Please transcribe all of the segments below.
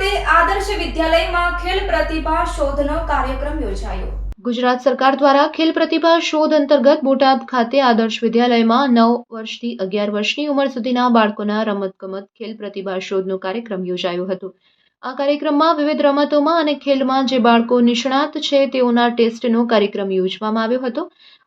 ખાતે આદર્શ વિદ્યાલયમાં ખેલ પ્રતિભા શોધનો કાર્યક્રમ યોજાયો. ગુજરાત સરકાર દ્વારા ખેલ પ્રતિભા શોધ અંતર્ગત બોટાદ ખાતે આદર્શ વિદ્યાલયમાં નવ વર્ષથી અગિયાર વર્ષની ઉંમર સુધીના બાળકોના રમતગમત ખેલ પ્રતિભા શોધનો કાર્યક્રમ યોજાયો હતો. આ કાર્યક્રમમાં વિવિધ રમતોમાં અને ખેલમાં જે બાળકો નિષ્ણાત છે તેઓના ટેસ્ટનો કાર્યક્રમ યોજવામાં આવ્યો હતો.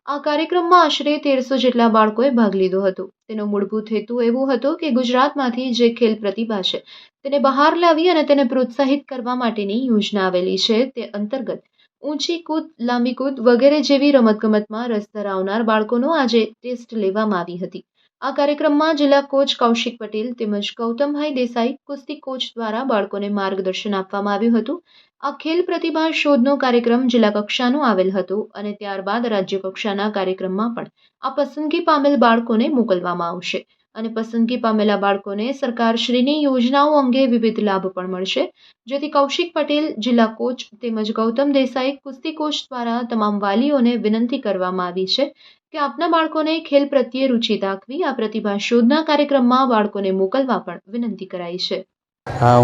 આ કાર્યક્રમમાં આશરે તેરસો જેટલા બાળકોએ ભાગ લીધો હતો. તેનો મૂળભૂત હેતુ એવો હતો કે ગુજરાતમાંથી જે ખેલ પ્રતિભા છે તેને બહાર લાવી અને તેને પ્રોત્સાહિત કરવા માટેની યોજના આવેલી છે તે અંતર્ગત ઊંચી કૂદ, લાંબી કૂદ વગેરે જેવી રમતગમતમાં રસ ધરાવનાર બાળકોનો આજે ટેસ્ટ લેવામાં આવી હતી. આ કાર્યક્રમમાં જિલ્લા કોચ કૌશિક પટેલ તેમજ ગૌતમભાઈ દેસાઈ કુસ્તી કોચ દ્વારા બાળકોને માર્ગદર્શન આપવામાં આવ્યું હતું. આ ખેલ પ્રતિભા શોધનો કાર્યક્રમ જિલ્લા કક્ષાનો આવેલ હતો અને ત્યારબાદ રાજ્ય કક્ષાના કાર્યક્રમમાં પણ આ પસંદગી પામેલ બાળકોને મોકલવામાં આવશે. અને પસંદગી પામેલા બાળકોને સરકારશ્રીની યોજનાઓ અંગે વિવિધ લાભ પણ મળશે. જેથી કૌશિક પટેલ, જિલ્લા કોચ તેમજ ગૌતમ દેસાઈ, કુસ્તી કોચ દ્વારા તમામ વાલીઓને વિનંતી કરવામાં આવી છે કે આપના બાળકોને ખેલ પ્રત્યે રુચિ દાખવી, આ પ્રતિભા શોધના કાર્યક્રમમાં બાળકોને મોકલવા પણ વિનંતી કરાઈ છે.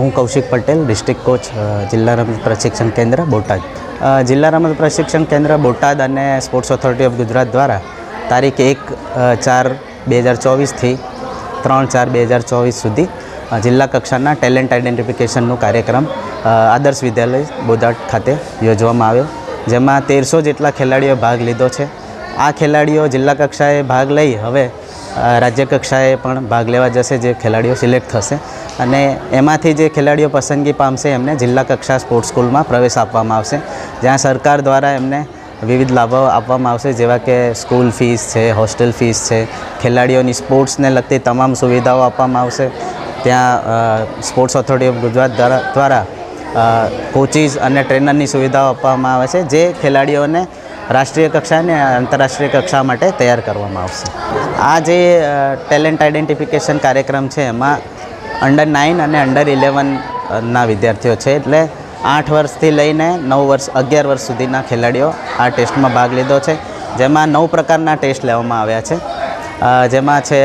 હું કૌશિક પટેલ, ડિસ્ટ્રિક્ટ કોચ જિલ્લા રમત પ્રશિક્ષણ કેન્દ્ર બોટાદ. જિલ્લા રમત પ્રશિક્ષણ કેન્દ્ર બોટાદ અને સ્પોર્ટ્સ ઓથોરિટી ઓફ ગુજરાત દ્વારા તારીખ એક ચાર, બે હજાર ચોવીસથી ત્રણ ચાર બે હજાર ચોવીસ સુધી જિલ્લા કક્ષાના ટેલેન્ટ આઇડેન્ટિફિકેશનનો કાર્યક્રમ આદર્શ વિદ્યાલય બોદાટ ખાતે યોજવામાં આવ્યો, જેમાં તેરસો જેટલા ખેલાડીઓએ ભાગ લીધો છે. આ ખેલાડીઓ જિલ્લા કક્ષાએ ભાગ લઈ હવે રાજ્ય કક્ષાએ પણ ભાગ લેવા જશે જે ખેલાડીઓ સિલેક્ટ થશે. અને એમાંથી જે ખેલાડીઓ પસંદગી પામશે એમને જિલ્લા કક્ષા સ્પોર્ટ્સ સ્કૂલમાં પ્રવેશ આપવામાં આવશે. જ્યાં સરકાર દ્વારા એમને વિવિધ લાભો આપવામાં આવશે, જેવા કે સ્કૂલ ફીસ છે હોસ્ટેલ ફીસ છે, ખેલાડીઓની સ્પોર્ટ્સને લગતી તમામ સુવિધાઓ આપવામાં આવશે. ત્યાં સ્પોર્ટ્સ ઓથોરિટી ઓફ ગુજરાત દ્વારા દ્વારા કોચીસ અને ટ્રેનરની સુવિધાઓ આપવામાં આવે છે, જે ખેલાડીઓને રાષ્ટ્રીય કક્ષા અને આંતરરાષ્ટ્રીય કક્ષા માટે તૈયાર કરવામાં આવશે. આ જે ટેલેન્ટ આઇડેન્ટિફિકેશન કાર્યક્રમ છે, એમાં અંડર નાઇન અને અંડર ઇલેવનના વિદ્યાર્થીઓ છે, એટલે આઠ વર્ષથી લઈને નવ વર્ષ, અગિયાર વર્ષ સુધીના ખેલાડીઓ આ ટેસ્ટમાં ભાગ લીધો છે. જેમાં નવ પ્રકારના ટેસ્ટ લેવામાં આવ્યા છે. જેમાં છે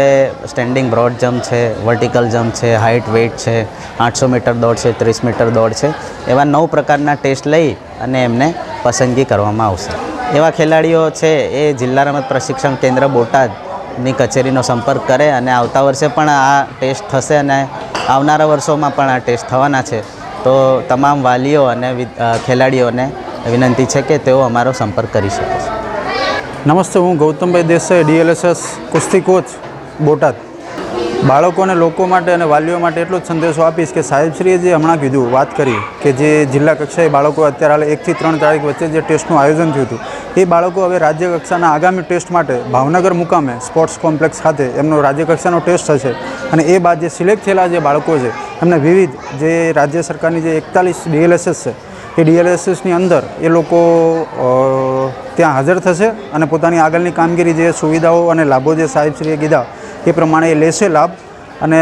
સ્ટેન્ડિંગ બ્રોડ જમ્પ છે વર્ટિકલ જમ્પ છે હાઇટ વેઇટ છે, આઠસો મીટર દોડ છે, ત્રીસ મીટર દોડ છે. એવા નવ પ્રકારના ટેસ્ટ લઈ અને એમને પસંદગી કરવામાં આવશે. એવા ખેલાડીઓ છે એ જિલ્લા રમત પ્રશિક્ષણ કેન્દ્ર બોટાદની કચેરીનો સંપર્ક કરે અને આવતા વર્ષે પણ આ ટેસ્ટ થશે અને આવનારા વર્ષોમાં પણ આ ટેસ્ટ થવાના છે. તો તમામ વાલીઓ અને ખેલાડીઓને વિનંતી છે કે તેઓ અમારો સંપર્ક કરી શકે છે. નમસ્તે, હું ગૌતમભાઈ દેસાઈ, ડીએલએસએસ કુસ્તી કોચ, બોટાદ. બાળકો અને લોકો માટે અને વાલીઓ માટે એટલો જ સંદેશો આપીશ કે સાહેબશ્રીએ જે હમણાં કીધું, વાત કરી કે જે જિલ્લા કક્ષાએ બાળકો અત્યારે હાલ એકથી ત્રણ તારીખ વચ્ચે જે ટેસ્ટનું આયોજન થયું હતું, એ બાળકો હવે રાજ્ય કક્ષાના આગામી ટેસ્ટ માટે ભાવનગર મુકામે સ્પોર્ટ્સ કોમ્પ્લેક્સ ખાતે એમનો રાજ્ય કક્ષાનો ટેસ્ટ થશે અને એ બાદ જે સિલેક્ટ થયેલા જે બાળકો છે એમને વિવિધ જે રાજ્ય સરકારની જે એકતાલીસ ડીએલએસએસ છે, એ ડીએલએસએસની અંદર એ લોકો ત્યાં હાજર થશે અને પોતાની આગળની કામગીરી જે સુવિધાઓ અને લાભો જે સાહેબશ્રીએ કીધા, એ પ્રમાણે એ લેશે લાભ. અને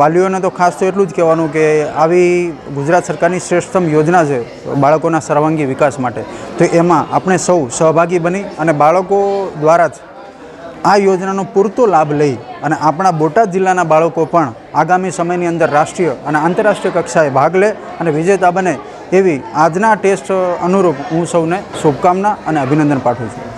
વાલીઓને તો ખાસ તો એટલું જ કહેવાનું કે આવી ગુજરાત સરકારની શ્રેષ્ઠતમ યોજના છે બાળકોના સર્વાંગી વિકાસ માટે. તો એમાં આપણે સૌ સહભાગી બની અને બાળકો દ્વારા જ આ યોજનાનો પૂરતો લાભ લઈ અને આપણા બોટાદ જિલ્લાના બાળકો પણ આગામી સમયની અંદર રાષ્ટ્રીય અને આંતરરાષ્ટ્રીય કક્ષાએ ભાગ લે અને વિજેતા બને એવી આજના ટેસ્ટ અનુરૂપ હું સૌને શુભકામના અને અભિનંદન પાઠવું છું.